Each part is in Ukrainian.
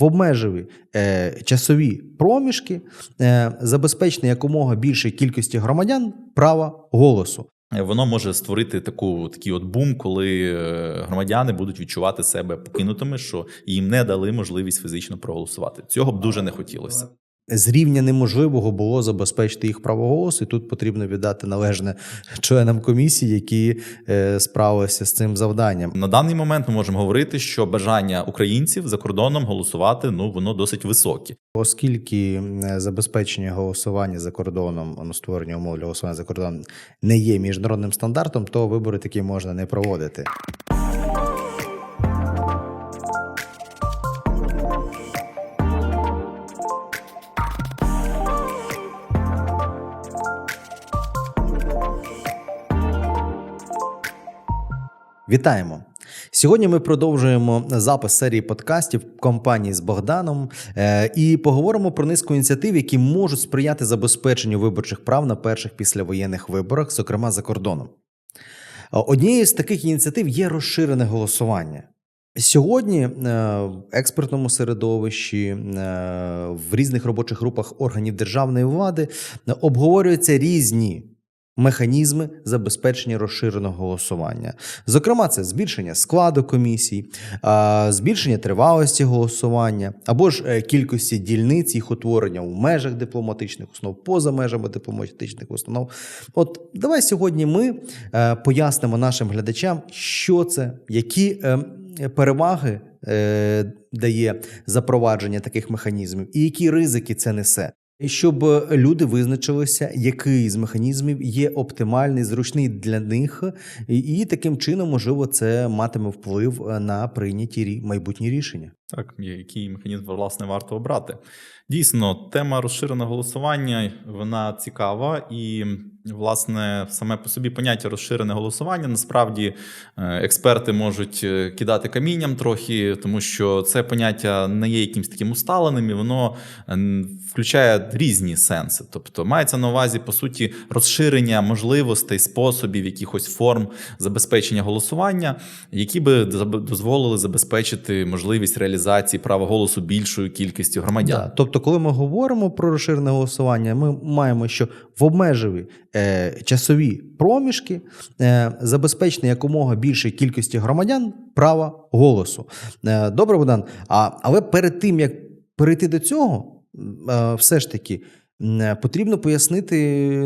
в обмежеві е, часові проміжки е, забезпечити якомога більшій кількості громадян права голосу. Воно може створити таку такий от бум, коли е, громадяни будуть відчувати себе покинутими, що їм не дали можливість фізично проголосувати. Цього б дуже не хотілося. З рівня неможливого було забезпечити їх право голосу, і тут потрібно віддати належне членам комісії, які е, справилися з цим завданням. На даний момент ми можемо говорити, що бажання українців за кордоном голосувати ну воно досить високе. Оскільки забезпечення голосування за кордоном, ну, створення умов для голосування за кордоном не є міжнародним стандартом, то вибори такі можна не проводити. Вітаємо! Сьогодні ми продовжуємо запис серії подкастів компанії з Богданом е, і поговоримо про низку ініціатив, які можуть сприяти забезпеченню виборчих прав на перших післявоєнних виборах, зокрема за кордоном. Однією з таких ініціатив є розширене голосування. Сьогодні е, в експертному середовищі е, в різних робочих групах органів державної влади обговорюються різні механізми забезпечення розширеного голосування. Зокрема, це збільшення складу комісій, збільшення тривалості голосування або ж е, кількості дільниць їх утворення у межах дипломатичних установ, поза межами дипломатичних установ. От давай сьогодні ми е, пояснимо нашим глядачам, що це, які е, переваги дає запровадження таких механізмів, і які ризики це несе. Щоб люди визначилися, який з механізмів є оптимальний, зручний для них, і, таким чином, можливо, це матиме вплив на прийняті майбутні рішення. Так, який механізм власне варто обрати. Дійсно, тема розширеного голосування вона цікава, і власне саме по собі поняття розширене голосування. Насправді е, експерти можуть е, кидати камінням трохи, тому що це поняття не є якимось таким усталеним, і воно е, включає різні сенси. Тобто мається на увазі по суті розширення можливостей, способів, якихось форм забезпечення голосування, які би дозволили забезпечити можливість реалізації права голосу більшою кількістю громадян. Да. Тобто, коли ми говоримо про розширене голосування, ми маємо, що в обмежеві е, часові проміжки е, забезпечити якомога більшій кількості громадян права голосу. Е, добре, Богдан. А, але перед тим як перейти до цього, е, все ж таки. Потрібно пояснити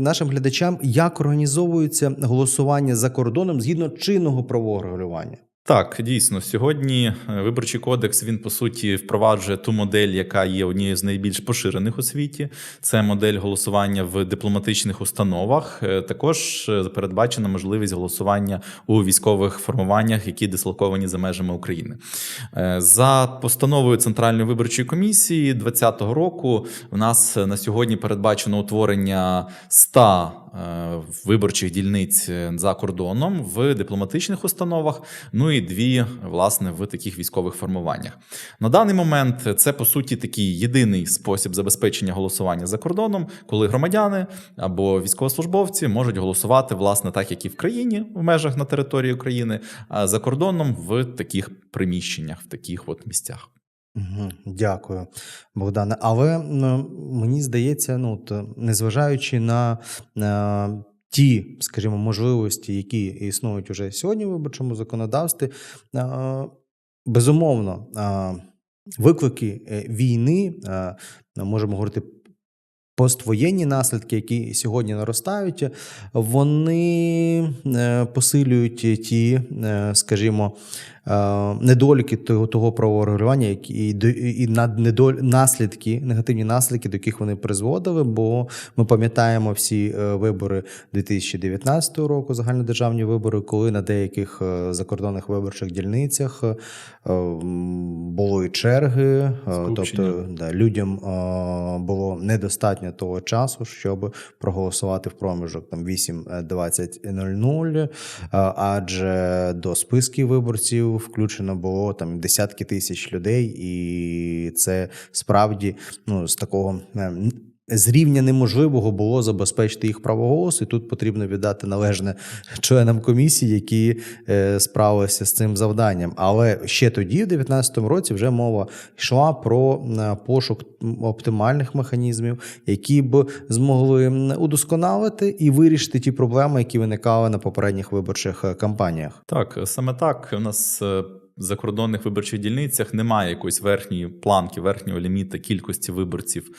нашим глядачам, як організовується голосування за кордоном згідно чинного правового регулювання. Так, дійсно, сьогодні е, виборчий кодекс він по суті впроваджує ту модель, яка є однією з найбільш поширених у світі. Це модель голосування в дипломатичних установах. Е, Також е, передбачена можливість голосування у військових формуваннях, які дислоковані за межами України. За постановою Центральної виборчої комісії 2020 року в нас на сьогодні передбачено утворення 100 е, виборчих дільниць е, за кордоном в дипломатичних установах. Ну і дві, власне, в таких військових формуваннях. На даний момент це по суті такий єдиний спосіб забезпечення голосування за кордоном, коли громадяни або військовослужбовці можуть голосувати, власне, так як і в країні в межах на території України, а за кордоном в таких приміщеннях, в таких от місцях. Дякую, Богдане. Але мені здається, ну от, незважаючи на, на ті, скажімо, можливості, які існують уже сьогодні в виборчому законодавстві, а, безумовно, а, виклики е, війни, а, можемо говорити. Поствоєнні наслідки, які сьогодні наростають, вони е, посилюють ті, е, скажімо, е, недоліки того, того правового регулювання, які і, і над- недоль, наслідки, негативні наслідки, до яких вони призводили. Бо ми пам'ятаємо всі е, вибори 2019 року, загальнодержавні вибори, коли на деяких е, закордонних виборчих дільницях е, були черги, е, тобто да, людям е, було недостатньо того часу, щоб проголосувати в проміжок там 8-20-00, е, адже до списків виборців включено було там десятки тисяч людей, і це справді ну, з такого е, з рівня неможливого було забезпечити їх право голосу, і тут потрібно віддати належне членам комісії, які е, справилися з цим завданням. Але ще тоді, в 2019 році, вже мова йшла про е, пошук оптимальних механізмів, які б змогли удосконалити і вирішити ті проблеми, які виникали на попередніх виборчих е, кампаніях. Так, саме так. У нас е, закордонних виборчих дільницях немає якоїсь верхньої планки, верхнього ліміта кількості виборців,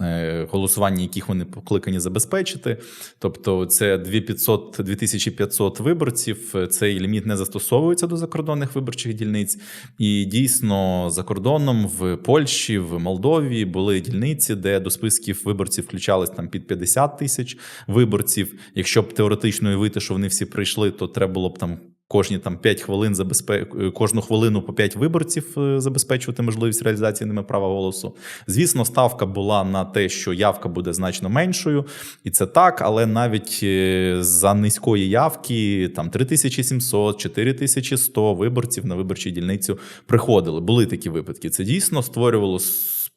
е, голосування яких вони покликані забезпечити. Тобто, це 2500, 2500 виборців. е, Цей ліміт не застосовується до закордонних виборчих дільниць. І дійсно за кордоном в Польщі, в Молдові були дільниці, де до списків виборців включались там під 50 тисяч виборців. Якщо б теоретично уявити, що вони всі прийшли, то треба було б там. Кожні там 5 хвилин забезпе... кожну хвилину по 5 виборців е, забезпечувати можливість реалізації ними права голосу. Звісно, ставка була на те, що явка буде значно меншою, і це так, але навіть е, за низької явки там 3700, 4100 виборців на виборчу дільницю приходили. Були такі випадки. Це дійсно створювало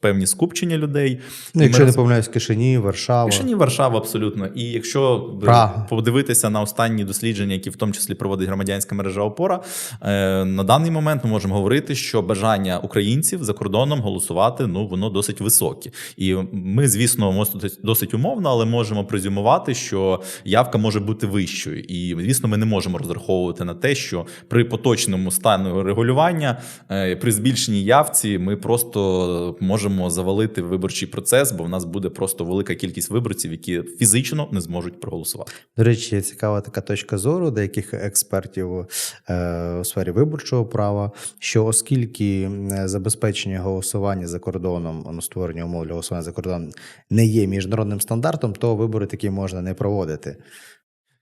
певні скупчення людей. Ну, якщо ми не помиляюсь, Кишині, Варшава. Рішення Варшава абсолютно. І якщо б Прага. подивитися на останні дослідження, які в тому числі проводить громадянська мережа опора, е, на даний момент ми можемо говорити, що бажання українців за кордоном голосувати ну воно досить високе. І ми, звісно, досить- умовно, але можемо презюмувати, що явка може бути вищою. І звісно, ми не можемо розраховувати на те, що при поточному стану регулювання, е, при збільшеній явці, ми просто можемо завалити виборчий процес, бо в нас буде просто велика кількість виборців, які фізично не зможуть проголосувати. До речі, цікава така точка зору деяких експертів е, у сфері виборчого права, що оскільки забезпечення голосування за кордоном, ну, створення умов для голосування за кордоном не є міжнародним стандартом, то вибори такі можна не проводити.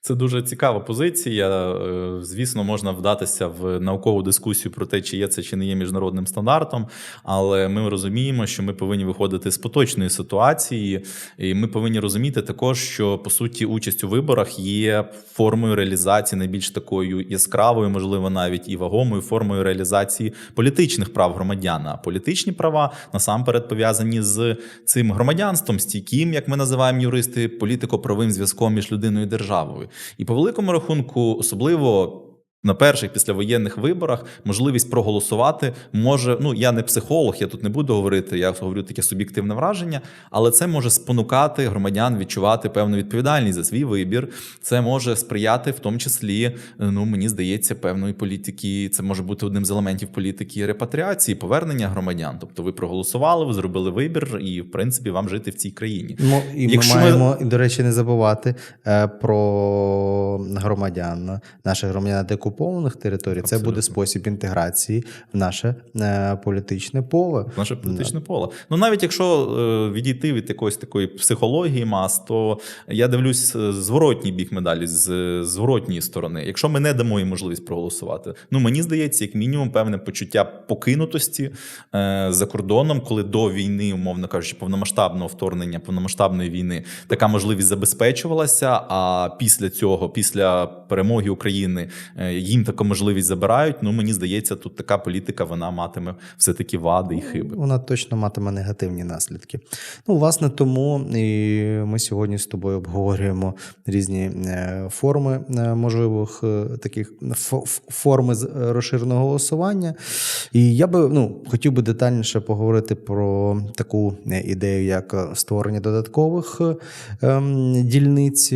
Це дуже цікава позиція. Е, Звісно, можна вдатися в наукову дискусію про те, чи є це чи не є міжнародним стандартом. Але ми розуміємо, що ми повинні виходити з поточної ситуації, і ми повинні розуміти також, що по суті участь у виборах є формою реалізації найбільш такою яскравою, можливо, навіть і вагомою формою реалізації політичних прав громадян. А політичні права насамперед пов'язані з цим громадянством, стійким, як ми називаємо юристи, політико-правовим зв'язком між людиною і державою. І по великому рахунку, особливо. На перших післявоєнних виборах можливість проголосувати може. Ну я не психолог, я тут не буду говорити. Я говорю таке суб'єктивне враження, але це може спонукати громадян відчувати певну відповідальність за свій вибір. Це може сприяти, в тому числі, ну мені здається, певної політики. Це може бути одним з елементів політики репатріації, повернення громадян. Тобто, ви проголосували, ви зробили вибір, і в принципі вам жити в цій країні. Ну, і Якщо ми ми- маємо, до речі, не забувати е, про громадян, наших громадян на деокупованих територій. Це буде спосіб інтеграції в наше е, політичне поле. Наше політичне поле. Ну навіть якщо е, відійти від якоїсь такої психології мас, то я дивлюсь е, зворотній бік медалі з е, зворотньої сторони. Якщо ми не дамо їм можливість проголосувати, ну мені здається, як мінімум, певне почуття покинутості е, за кордоном, коли до війни, умовно кажучи, повномасштабного вторгнення, повномасштабної війни, така можливість забезпечувалася. А після цього, після перемоги України, е, їм таку можливість забирають. Ну мені здається, тут така політика вона матиме все таки вади і хиби. Вона точно матиме негативні наслідки. Ну, власне, тому і ми сьогодні з тобою обговорюємо різні е, форми е, можливих е, таких форми розширеного голосування. І я би ну, хотів би детальніше поговорити про таку ідею, як створення додаткових ем, дільниць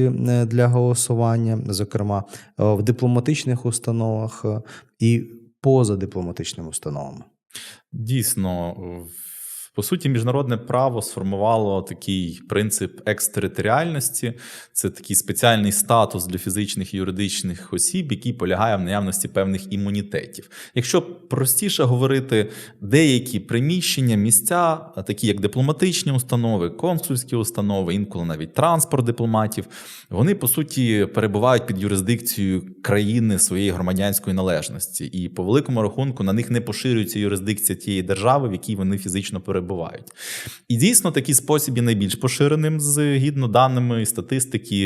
для голосування, зокрема в дипломатичних установах е, і поза дипломатичними установами. Дійсно, по суті, міжнародне право сформувало такий принцип екстериторіальності. Це такий спеціальний статус для фізичних і юридичних осіб, який полягає в наявності певних імунітетів. Якщо простіше говорити, деякі приміщення, місця, такі як дипломатичні установи, консульські установи, інколи навіть транспорт дипломатів, вони по суті перебувають під юрисдикцією країни своєї громадянської належності, і по великому рахунку на них не поширюється юрисдикція тієї держави, в якій вони фізично перебувають. Перебувають. І дійсно такий спосіб є найбільш поширеним згідно даними статистики,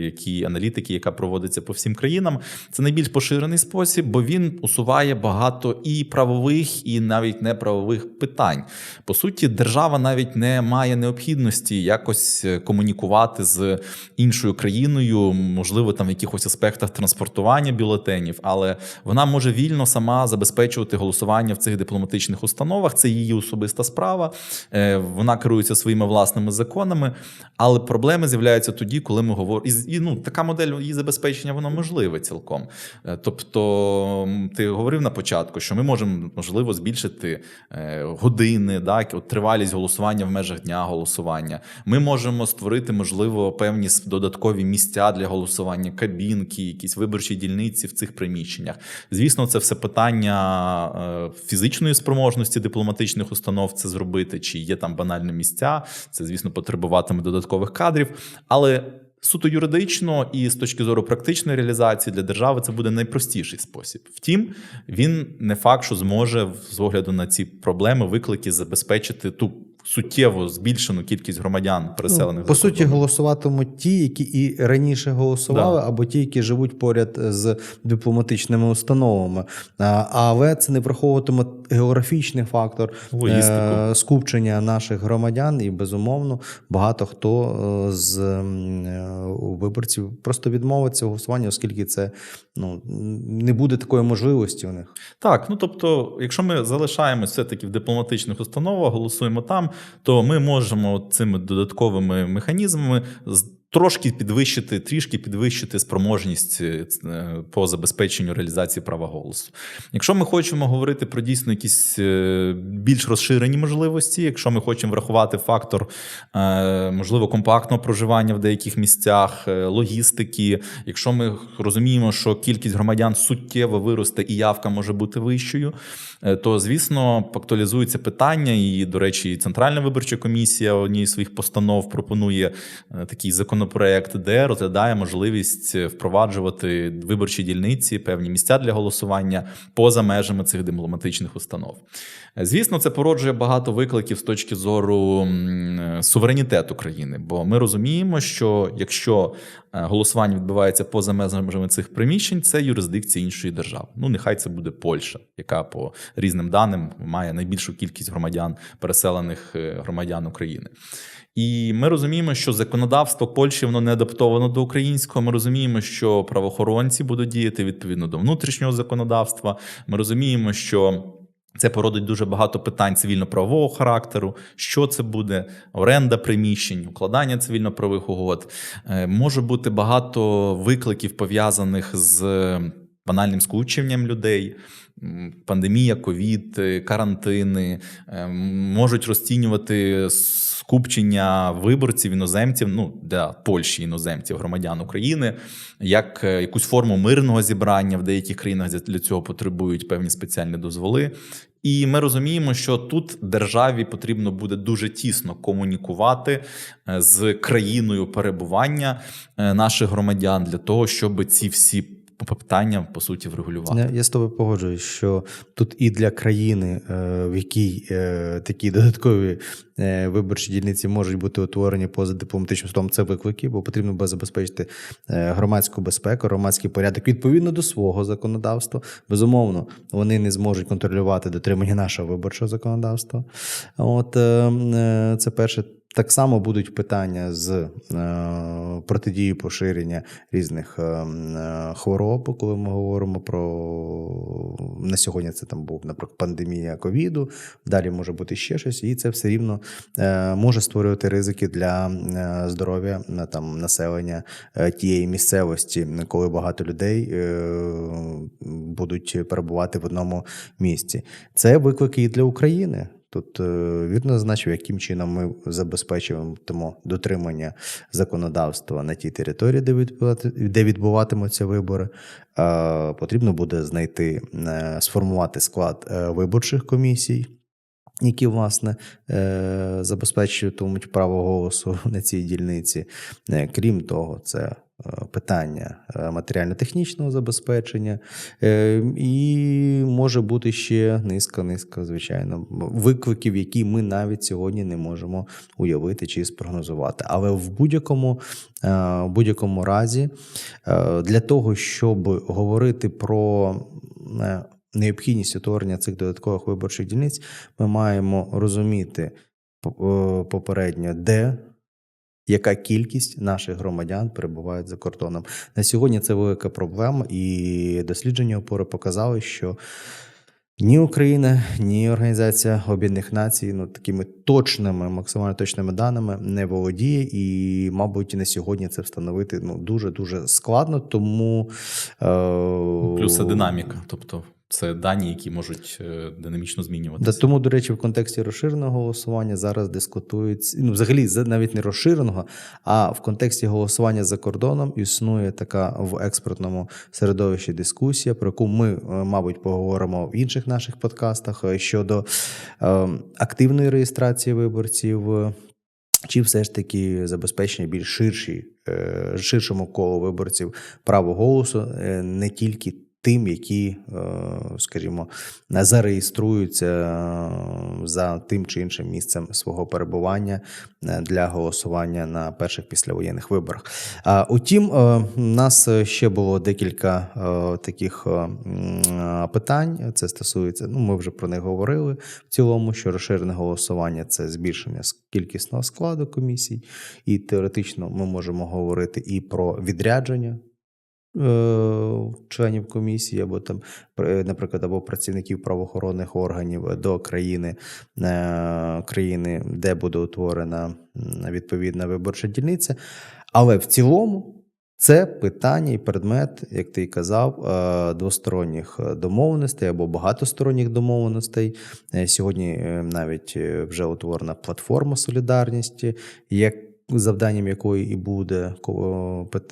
які аналітики, яка проводиться по всім країнам. Це найбільш поширений спосіб, бо він усуває багато і правових, і навіть неправових питань. По суті, держава навіть не має необхідності якось комунікувати з іншою країною, можливо, там в якихось аспектах транспортування бюлетенів, але вона може вільно сама забезпечувати голосування в цих дипломатичних установах. Це її особиста справа. Е, Вона керується своїми власними законами. Але проблеми з'являються тоді, коли ми говоримо. І, ну, така модель її забезпечення воно можливе цілком. Е, Тобто, ти говорив на початку, що ми можемо можливо збільшити е, години, так, от тривалість голосування в межах дня голосування. Ми можемо створити, можливо, певні додаткові місця для голосування, кабінки, якісь виборчі дільниці в цих приміщеннях. Звісно, це все питання фізичної спроможності дипломатичних установ це зробити, чи є там банальні місця. Це, звісно, потребуватиме додаткових кадрів. Але суто юридично і з точки зору практичної реалізації для держави це буде найпростіший спосіб. Втім, він не факт, що зможе з огляду на ці проблеми, виклики забезпечити ту суттєво збільшену кількість громадян, переселених Ну, по суті, голосуватимуть ті, які і раніше голосували, Да. або ті, які живуть поряд з дипломатичними установами. Але це не враховуватиме географічний фактор е, скупчення наших громадян, і безумовно багато хто е, з е, виборців просто відмовиться голосування, оскільки це ну не буде такої можливості у них. Так, ну тобто, якщо ми залишаємось все-таки в дипломатичних установах, голосуємо там, то ми можемо цими додатковими механізмами трошки підвищити, трішки підвищити спроможність е, по забезпеченню реалізації права голосу. Якщо ми хочемо говорити про дійсно якісь е, більш розширені можливості, якщо ми хочемо врахувати фактор е, можливо компактного проживання в деяких місцях, е, логістики, якщо ми розуміємо, що кількість громадян суттєво виросте і явка може бути вищою, е, то звісно актуалізується питання. І, до речі, і Центральна виборча комісія однією з своїх постанов пропонує е, такий законопроект, де розглядає можливість впроваджувати виборчі дільниці, певні місця для голосування поза межами цих дипломатичних установ. Звісно, це породжує багато викликів з точки зору суверенітету країни, бо ми розуміємо, що якщо голосування відбувається поза межами цих приміщень, це юрисдикція іншої держави. Ну, нехай це буде Польща, яка по різним даним має найбільшу кількість громадян, переселених е, громадян України. І ми розуміємо, що законодавство Польщі воно не адаптовано до українського. Ми розуміємо, що правоохоронці будуть діяти відповідно до внутрішнього законодавства. Ми розуміємо, що. Це породить дуже багато питань цивільно-правового характеру. Що це буде? Оренда приміщень, укладання цивільно-правових угод. Е, Може бути багато викликів пов'язаних з банальним скученням людей. Пандемія, ковід, е, карантини е, можуть розцінювати скупчення виборців іноземців, ну для Польщі іноземців, громадян України, як е, якусь форму мирного зібрання в деяких країнах для цього потребують певні спеціальні дозволи. І ми розуміємо, що тут державі потрібно буде дуже тісно комунікувати з країною перебування наших громадян для того, щоб ці всі питання по суті врегулювати. Я, з тобою погоджуюсь, що тут і для країни, е, в якій е, такі додаткові е, виборчі дільниці можуть бути утворені поза дипломатичним столом, це виклики, бо потрібно буде забезпечити громадську безпеку, громадський порядок відповідно до свого законодавства. Безумовно, вони не зможуть контролювати дотримання нашого виборчого законодавства. От е, е, це перше. Так само будуть питання з е, протидії поширення різних е, е, хвороб, коли ми говоримо про на сьогодні. Це там був наприклад пандемія ковіду. Далі може бути ще щось, і це все рівно може створювати ризики для здоров'я е, там населення тієї місцевості, коли багато людей будуть перебувати в одному місці. Це виклики і для України. Тут е, вірно зазначив, яким чином ми забезпечуємо дотримання законодавства на тій території, де відбуватимуться вибори. Е, Потрібно буде знайти, е, сформувати склад виборчих комісій. Які власне забезпечуватимуть право голосу на цій дільниці. Крім того, це питання е, матеріально-технічного забезпечення, е, і може бути ще низка, низка, звичайно, викликів, які ми навіть сьогодні не можемо уявити чи спрогнозувати. Але в будь-якому, е, в будь-якому разі, е, для того, щоб говорити про е, необхідність утворення цих додаткових виборчих дільниць, ми маємо розуміти по- е, попередньо, де яка кількість наших громадян перебувають за кордоном. На сьогодні це велика проблема, і дослідження опори показали, що ні Україна, ні Організація Об'єднаних Націй ну, такими точними, максимально точними даними не володіє, і, мабуть, на сьогодні це встановити ну, дуже дуже складно. Тому е, Плюс це динаміка, тобто це дані, які можуть е, динамічно Да, змінюватися. тому, до речі, в контексті розширеного голосування зараз дискутують, ну, взагалі, навіть не розширеного, а в контексті голосування за кордоном існує така в експертному середовищі дискусія, про яку ми, е, мабуть, поговоримо в інших наших подкастах е, щодо активної реєстрації виборців. Чи все ж таки забезпечення більш ширші, ширшому колу виборців право голосу, не тільки тим, які, е, скажімо, зареєструються е, за тим чи іншим місцем свого перебування е, для голосування на перших післявоєнних виборах. Утім, у нас ще було декілька таких питань. Це стосується, ну ми вже про них говорили в цілому, що розширене голосування це збільшення кількісного складу комісій, і теоретично ми можемо говорити і про відрядження членів комісії, або там, наприклад, або працівників правоохоронних органів до країни, е, країни, де буде утворена відповідна виборча дільниця. Але в цілому. Це питання і предмет, як ти й казав, е, двосторонніх домовленостей або багатосторонніх домовленостей. Е, Сьогодні е, навіть е, вже утворена платформа солідарності, як завданням якої і буде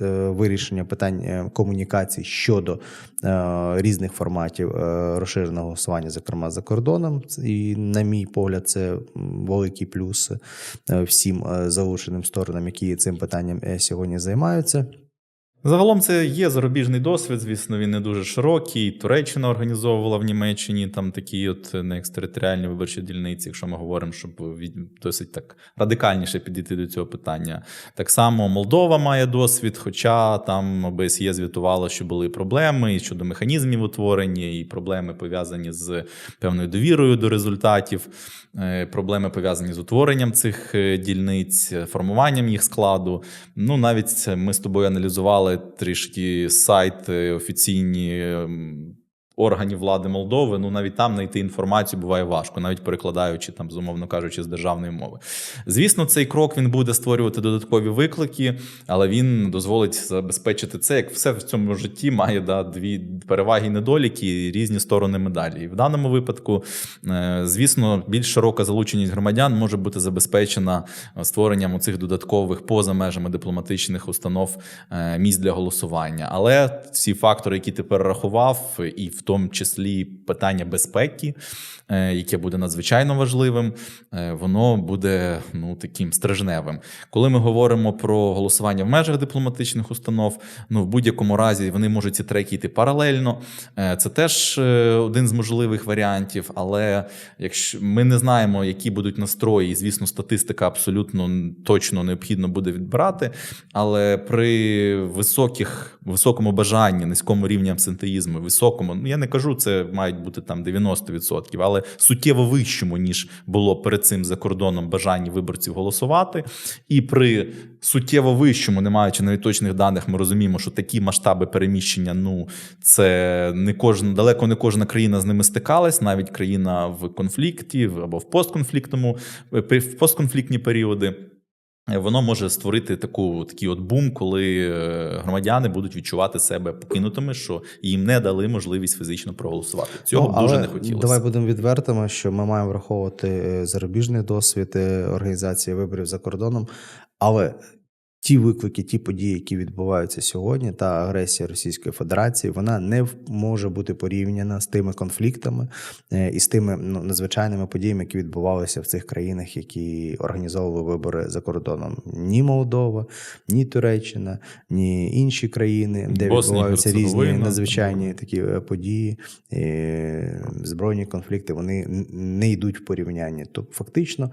е, вирішення питань е, комунікації щодо е, різних форматів розширеного голосування, зокрема за кордоном. І, на мій погляд, це великий плюс всім залученим сторонам, які цим питанням сьогодні займаються. Загалом це є зарубіжний досвід, звісно, він не дуже широкий. Туреччина організовувала в Німеччині там такі от неекстериторіальні виборчі дільниці, якщо ми говоримо, щоб досить так радикальніше підійти до цього питання. Так само Молдова має досвід, хоча там ОБСЄ звітувало, що були проблеми і щодо механізмів утворення, і проблеми пов'язані з певною довірою до результатів, е, проблеми пов'язані з утворенням цих е, дільниць, е, формуванням їх складу. Ну, навіть ми з тобою аналізували трішки сайти офіційні. Органів влади Молдови, ну навіть там знайти інформацію буває важко, навіть перекладаючи там, зумовно кажучи, з державної мови. Звісно, цей крок він буде створювати додаткові виклики, але він дозволить забезпечити це, як все в цьому житті має да, дві переваги і недоліки, і різні сторони медалі. І в даному випадку, е, звісно, більш широка залученість громадян може бути забезпечена створенням цих додаткових поза межами дипломатичних установ е, місць для голосування. Але ці фактори, які ти перерахував, і в тому числі питання безпеки, е, яке буде надзвичайно важливим, е, воно буде ну таким стражневим. Коли ми говоримо про голосування в межах дипломатичних установ, ну в будь-якому разі вони можуть ці треки йти паралельно. Е, Це теж один з можливих варіантів. Але якщо ми не знаємо, які будуть настрої, і звісно, статистика абсолютно точно необхідно буде відбирати. Але при високих, високому бажанні, низькому рівні абсентеїзму, високому, ну я не кажу, це мають бути там 90%, але суттєво вищому, ніж було перед цим за кордоном бажанні виборців голосувати. І при суттєво вищому, не маючи навіть точних даних, ми розуміємо, що такі масштаби переміщення, ну це не кожна, далеко не кожна країна з ними стикалась, навіть країна в конфлікті або в постконфліктному в постконфліктні періоди. Воно може створити таку такий от бум, коли е, громадяни будуть відчувати себе покинутими, що їм не дали можливість фізично проголосувати. Цього Ну, дуже не хотілося. Давай будемо відвертими, що ми маємо враховувати е, зарубіжний досвід е, організації виборів за кордоном. Але ті виклики, ті події, які відбуваються сьогодні, та агресія Російської Федерації, вона не може бути порівняна з тими конфліктами е, і з тими ну, надзвичайними подіями, які відбувалися в цих країнах, які організовували вибори за кордоном. Ні Молдова, ні Туреччина, ні інші країни, де Боснія, відбуваються різні надзвичайні такі е, події, е, збройні конфлікти, вони не йдуть в порівняння. Тобто, фактично,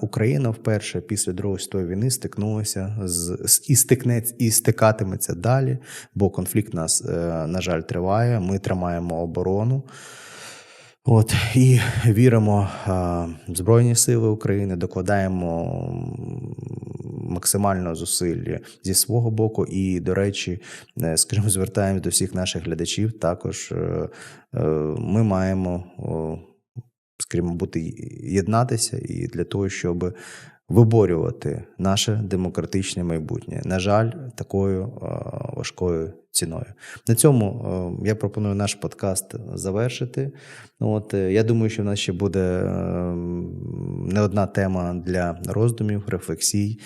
Україна вперше після Другої світової війни стикнулася з, з і стикнеться, і стикатиметься далі, бо конфлікт нас, е, на жаль, триває. Ми тримаємо оборону. От і віримо а, в Збройні Сили України, докладаємо максимально зусиль зі свого боку. І, до речі, е, скажімо, звертаємось до всіх наших глядачів. Також е, е, ми маємо, о, скажімо, бути єднатися і для того, щоб виборювати наше демократичне майбутнє. На жаль, такою е, важкою ціною. На цьому е, я пропоную наш подкаст завершити. От е, я думаю, що в нас ще буде е, не одна тема для роздумів, рефлексій.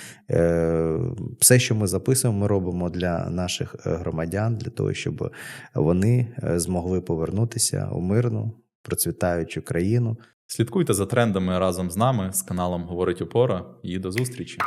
Все, що ми записуємо, ми робимо для наших громадян, для того, щоб вони змогли повернутися у мирну, процвітаючу країну. Слідкуйте за трендами разом з нами з каналом Говорить Опора і до зустрічі.